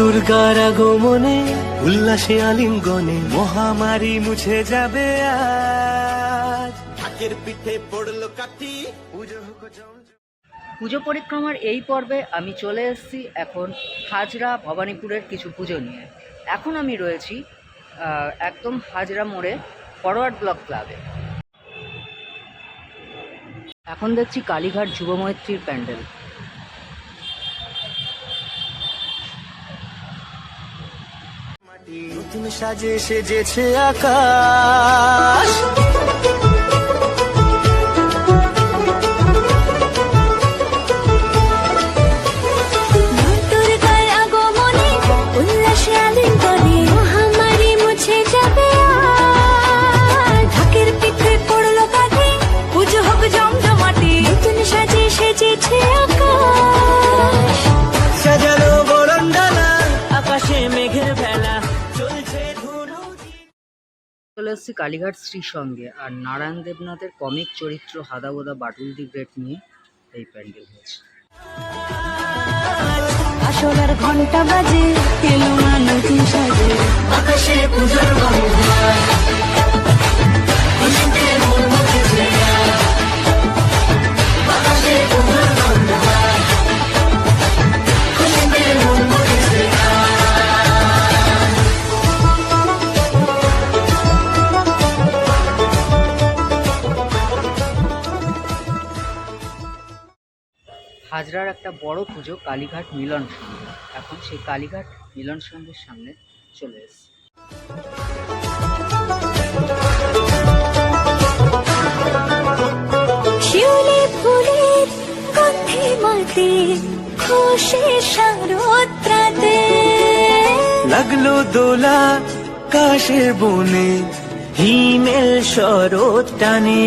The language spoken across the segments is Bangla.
দুর্গার আগমনে উল্লাসে আলিঙ্গনে মহামারী মুছে যাবে আজ। ঢাকের পিঠে পড়ল কাঠি। পুজো হোক জমজম। পুজো পরিক্রমার এই পর্বে আমি চলে এসেছি এখন হাজরা ভবানীপুরের কিছু পুজো নিয়ে। এখন আমি রয়েছি আহ, একদম হাজরা মোড়ে ফরওয়ার্ড ব্লক ক্লাবে। এখন দেখছি কালীঘাট যুব মৈত্রীর প্যান্ডেল। নতুন সাজে সেজেছে আকাশ। চলে এসেছি কালীঘাট শ্রী সঙ্গে। আর নারায়ণ দেবনাথের কমিক চরিত্র হাদাবোদা বাটুল দি গ্রেট নিয়ে এই প্যান্ডেল হয়েছে। আসলার ঘণ্টা বাজে এলো নতুন সাজে? আকাশে পুজোর হাজরার একটা বড় পুজো কালীঘাট মিলন সংঘ এখন সেই কালীঘাট মিলন সংঘের সামনে চলে এসেছি। শিউলি ফুলের গন্ধে মাতে খুশি সারোত্রাতে। লাগল দোলা কাশের বনে হিমেল শরৎ টানে।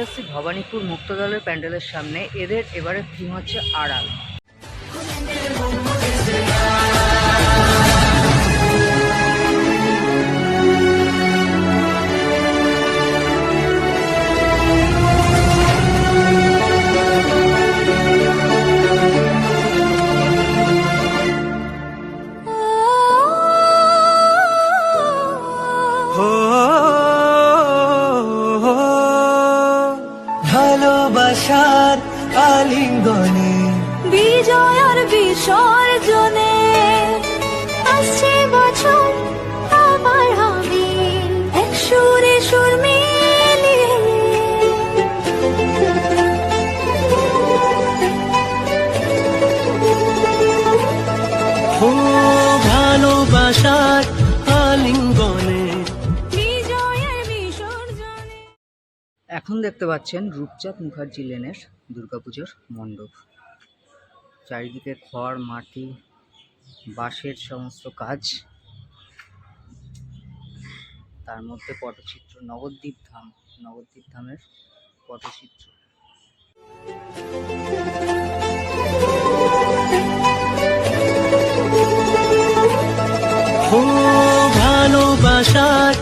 চলে ভবানীপুর মুক্তদলের প্যান্ডেলের সামনে। এদের এবারের থিম হচ্ছে আড়াল। বিজয় আর বিসর্জনে আসছে বছর আবার হবে এক সুরে সুর মিলিয়ে ভালোবাসার আলিঙ্গনে। এখন দেখতে পাচ্ছেন রূপচাঁদ মুখার্জি লেনের দুর্গাপুজোর মণ্ডপ। চারিদিকে খড় মাটি বাঁশের সমস্ত কাজ। তার মধ্যে পটচিত্র নবদ্বীপ ধাম নবদ্বীপ ধামের পটচিত্র। ভালোবাসার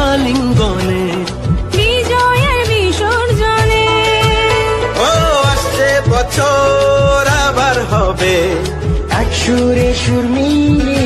আলিঙ্গনে। বিজয় আর বিসর্জনে। ও আসছে বছর। সুরে সুর মিলিয়ে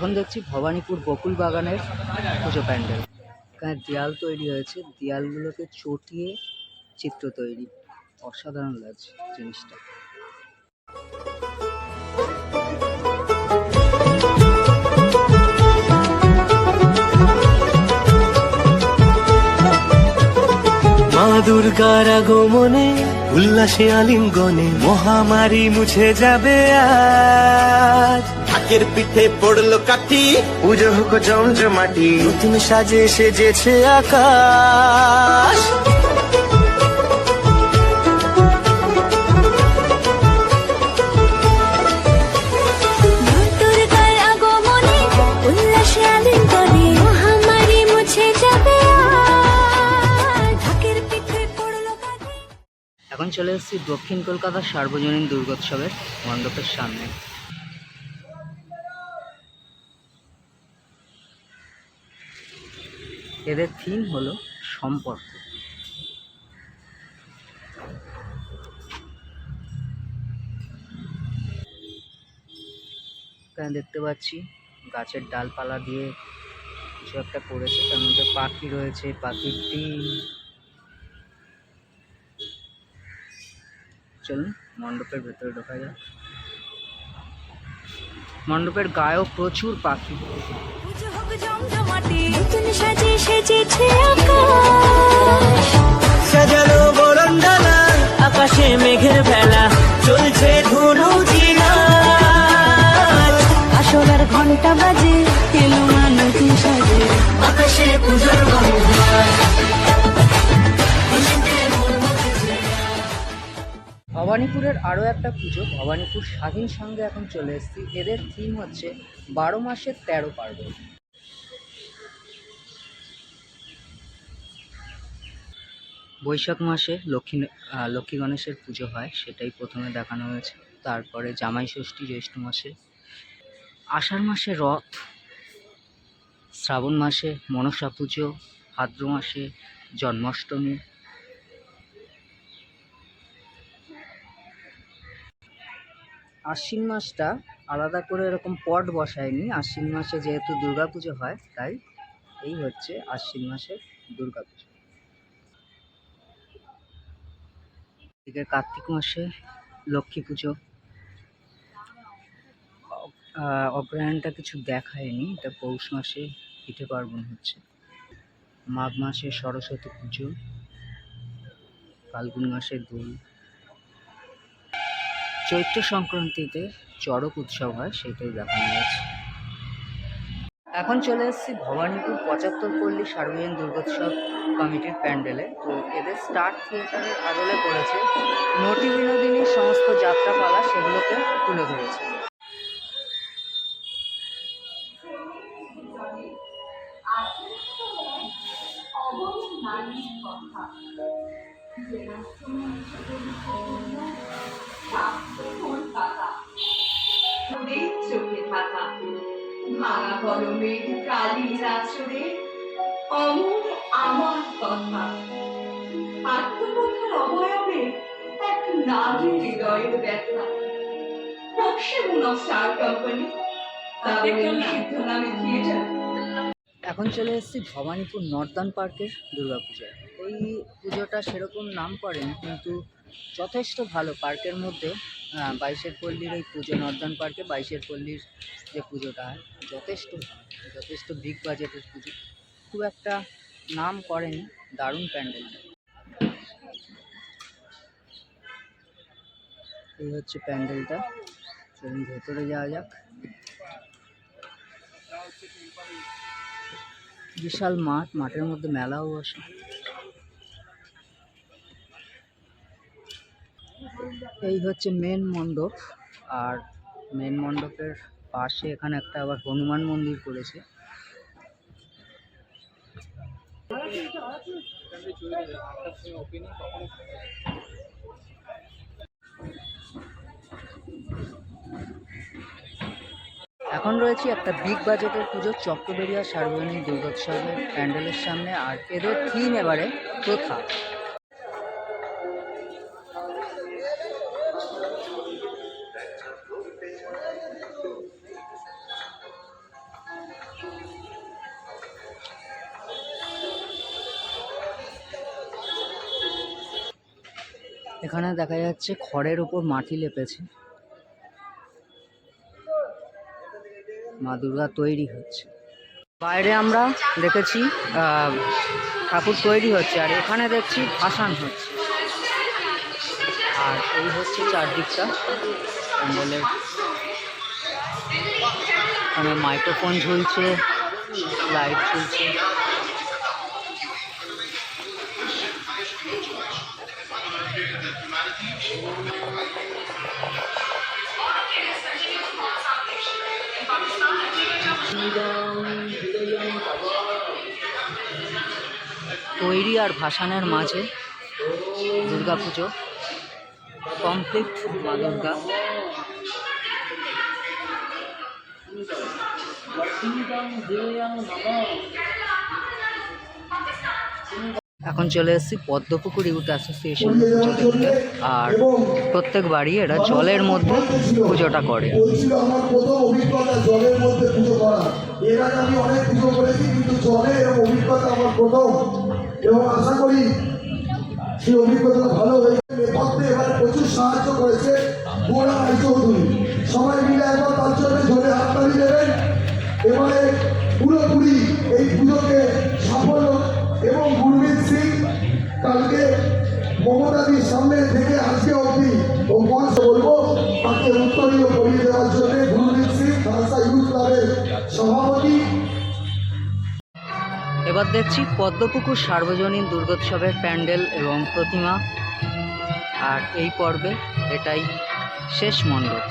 এখন দেখছি ভবানীপুর বকুল বাগানের পুজো প্যান্ডেল। এখানে দেয়াল তৈরি হয়েছে। দেয়ালগুলোকে চটিয়ে চিত্র তৈরি। অসাধারণ লাগছে জিনিসটা। দুর্গার আগমনে, উল্লাসে আলিঙ্গনে মহামারী মুছে যাবে আজ। ঢাকের পিঠে পড়ল কাঠি। পুজো হোক জমজমাটি নতুন সাজে সেজেছে আকাশ। এখন চলে এসেছি দক্ষিণ কলকাতার সার্বজনীন দুর্গোৎসবের মণ্ডপের সামনে। এদের থিম হলো সম্পর্ক। এখানে দেখতে পাচ্ছি গাছের ডালপালা দিয়ে কিছু একটা করেছে, তার মধ্যে পাখি রয়েছে, পাখির ডিম। চলুন মণ্ডপের ভেতরে ঢোকা যাক। মণ্ডপের গায়েও প্রচুর পাখি। আকাশ। মেঘের বেলা চলছে ধুনু আসলার ঘণ্টা বাজে এলো মা নতুন সাজে। আকাশে পুজোর ভবানীপুরের আরও একটা পুজো, ভবানীপুর স্বাধীন সঙ্গে এখন চলে এসেছি। এদের থিম হচ্ছে বারো মাসের তেরো পার্বণ। বৈশাখ মাসে লক্ষ্মী লক্ষ্মী গণেশের পুজো হয়, সেটাই প্রথমে দেখানো হয়েছে। তারপরে জামাই ষষ্ঠী, জ্যৈষ্ঠ মাসে। আষাঢ় মাসে রথ, শ্রাবণ মাসে মনসা পুজো, ভাদ্র মাসে জন্মাষ্টমী আশ্বিন মাসটা আলাদা করে এরকম পট বসায়নি। আশ্বিন মাসে যেহেতু পুজো হয়, তাই এই হচ্ছে আশ্বিন মাসের পুজো এদিকে কার্তিক মাসে লক্ষ্মী পুজো। অগ্রহায়ণটা কিছু দেখায়নি, এটা পৌষ মাসে পিঠে পার্বণ হচ্ছে। মাঘ মাসে সরস্বতী পুজো, ফাল্গুন মাসে দোল। চৈত্র সংক্রান্তিতে চড়ক উৎসব হয়, সেটাই দেখানো হয়েছে এখন চলে এসেছি ভবানীপুর পঁচাত্তর পল্লী সার্বজনীন দুর্গোৎসব কমিটির প্যান্ডেলে। তো এদের স্টার থিয়েটারের আদলে করেছে নটি বিনোদিনীর সমস্ত যাত্রাপালা, সেগুলোকে তুলে ধরেছে। হৃদয়ের ব্যথা। নকশে স্টার কোম্পানি তাদের সিদ্ধ নামে থিয়েটার এখন চলে এসেছি ভবানীপুর নর্দান পার্কের দুর্গাপূজায়। এই পুজোটা সেরকম নাম করেনি কিন্তু যথেষ্ট ভালো পার্কের মধ্যে বাইশের পল্লীর এই পুজো নর্দান পার্কে বাইশের পল্লীর যে পুজোটা হয় যথেষ্ট যথেষ্ট বিগ বাজেটের পুজো। খুব একটা নাম করেনি দারুণ প্যান্ডেলটা এই হচ্ছে প্যান্ডেলটা। চলুন ভেতরে যাওয়া যাক। বিশাল মাঠ, মাঠের মধ্যে মেলাও বসে। এই হচ্ছে মেন মণ্ডপ, আর মেন মণ্ডপের পাশে এখানে একটা আবার হনুমান মন্দির করেছে এখন রয়েছি একটা বিগ বাজেটের পুজো চট্টবেরিয়া সার্বজনীন দুর্গোৎসবের প্যান্ডেলের সামনে আর এদের থিম এবারে প্রথা। এখানে দেখা যাচ্ছে খড়ের উপর মাটি লেপেছে। মা দুর্গা তৈরি হচ্ছে। বাইরে আমরা দেখেছি ঠাকুর তৈরি হচ্ছে আর এখানে দেখছি ভাসান হচ্ছে। আর এই হচ্ছে চারদিকটা। প্যান্ডেলের এখানে মাইক্রোফোন ঝুলছে, লাইট ঝুলছে। তৈরি আর ভাসানের মাঝে দুর্গা পুজো কমপ্লিট মা দুর্গা। এখন চলে এসেছি পদ্মপুকুর ইউথ অ্যাসোসিয়েশন আর প্রত্যেক বাড়ি এরা জলের মধ্যে পুজোটা করে। করা এর আগে আমি অনেক পুজো করেছি, কিন্তু জলে এরকম অভিজ্ঞতা আমার প্রথম। এবং আশা করি সেই অভিজ্ঞতা ভালো হয়েছে নেপথ্যে এবারে প্রচুর সাহায্য করেছে বোরা রায়চৌধুরী সবাই মিলে একবার তার জন্য জোরে হাততালি দেবেন। এবারে পুরোপুরি এই পুজোকে সাফল্য এবং গুরমিত সিং কালকে মমতাদির সামনে থেকে আজকে অবধি ও বলব, তাকে উত্তরীয় করিয়ে দেওয়ার জন্য গুরমিত সিং খালসা ইউথ ক্লাবের সভাপতি। এবার দেখছি পদ্মপুকুর সার্বজনীন দুর্গোৎসবের প্যান্ডেল এবং প্রতিমা। আর এই পর্বে এটাই শেষ মণ্ডপ।